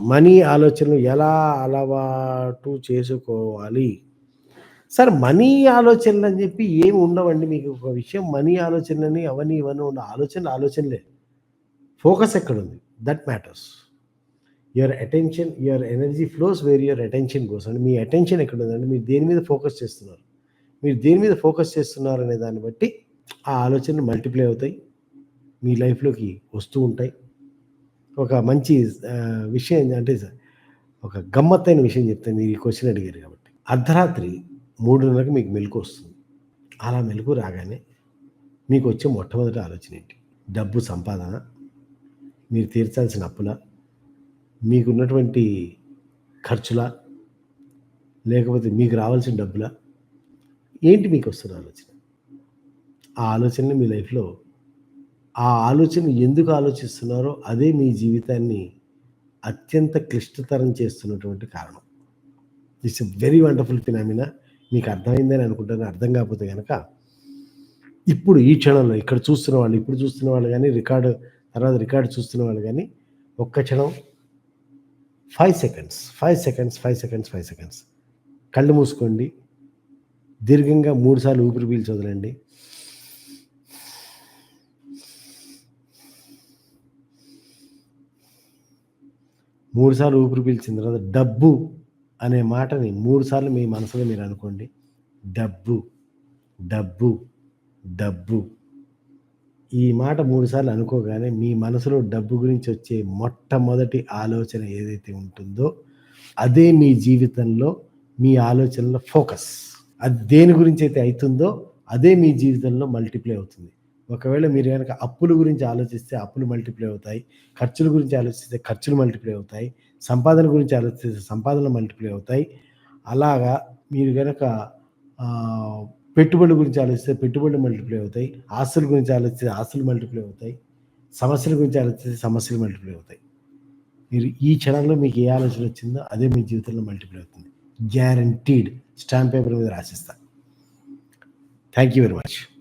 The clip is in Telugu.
మనీ ఆలోచనలు ఎలా అలవాటు చేసుకోవాలి? సార్ మనీ ఆలోచనలు అని చెప్పి ఏమి ఉండవండి. మీకు ఒక విషయం మనీ ఆలోచనలని అవన్నీ ఇవన్నీ ఉన్న ఆలోచనలు ఆలోచనలే. ఫోకస్ ఎక్కడుంది? That matters. Your attention your energy flows where your attention goes అండి. మీ అటెన్షన్ ఎక్కడుందండి? మీరు దేని మీద ఫోకస్ చేస్తున్నారు? మీరు దేని మీద ఫోకస్ చేస్తున్నారు అనే దాన్ని బట్టి ఆ ఆలోచనలు మల్టిప్లై అవుతాయి. మీ లైఫ్‌లోకి వస్తూ ఉంటాయి. ఒక మంచి విషయం ఏంటంటే ఒక గమ్మత్తైన విషయం చెప్తాను. మీరు ఈ క్వశ్చన్ అడిగారు కాబట్టి. అర్ధరాత్రి 3:30కి మీకు మెలకు వస్తుంది. అలా మెలకు రాగానే మీకు వచ్చే మొట్టమొదటి ఆలోచన ఏంటి? డబ్బు సంపాదన? మీరు తీర్చాల్సిన అప్పుల మీకున్నటువంటి ఖర్చులా? లేకపోతే మీకు రావాల్సిన డబ్బులా? ఏంటి మీకు వస్తున్న ఆలోచన? ఆ ఆలోచనని మీ లైఫ్‌లో ఆ ఆలోచన ఎందుకు ఆలోచిస్తున్నారో అదే మీ జీవితాన్ని అత్యంత క్లిష్టతరం చేస్తున్నటువంటి కారణం. It's a very wonderful phenomena. మీకు అర్థమైందని అనుకుంటాను. అర్థం కాకపోతే కనుక ఇప్పుడు ఈ క్షణంలో ఇక్కడ చూస్తున్న వాళ్ళు, ఇప్పుడు చూస్తున్న వాళ్ళు కానీ రికార్డు తర్వాత రికార్డ్ చూస్తున్న వాళ్ళు కానీ ఒక్క క్షణం five seconds, five seconds, five seconds, five seconds కళ్ళు మూసుకోండి. దీర్ఘంగా మూడుసార్లు ఊపిరి పీల్చి వదలండి. మూడు సార్లు ఊపిరి పీల్చిన తర్వాత డబ్బు అనే మాటని మూడుసార్లు మీ మనసులో మీరు అనుకోండి. డబ్బు, డబ్బు, డబ్బు. ఈ మాట 3 సార్లు అనుకోగానే మీ మనసులో డబ్బు గురించి వచ్చే మొట్టమొదటి ఆలోచన ఏదైతే ఉంటుందో అదే మీ జీవితంలో మీ ఆలోచనలో ఫోకస్. అది దేని గురించి అయితే అవుతుందో అదే మీ జీవితంలో మల్టిప్లై అవుతుంది. ఒకవేళ మీరు కనుక అప్పుల గురించి ఆలోచిస్తే అప్పులు మల్టిప్లై అవుతాయి. ఖర్చుల గురించి ఆలోచిస్తే ఖర్చులు మల్టిప్లై అవుతాయి. సంపాదన గురించి ఆలోచిస్తే సంపాదనలు మల్టిప్లై అవుతాయి. అలాగా మీరు కనుక పెట్టుబడుల గురించి ఆలోచిస్తే పెట్టుబడులు మల్టిప్లై అవుతాయి. ఆస్తుల గురించి ఆలోచిస్తే ఆస్తులు మల్టిప్లై అవుతాయి. సమస్యల గురించి ఆలోచిస్తే సమస్యలు మల్టిప్లై అవుతాయి. మీరు ఈ క్షణంలో మీకు ఏ ఆలోచన వచ్చిందో అదే మీ జీవితంలో మల్టిప్లై అవుతుంది. గ్యారంటీడ్ స్టాంప్ పేపర్ మీద రాసిస్తా. Thank you very much.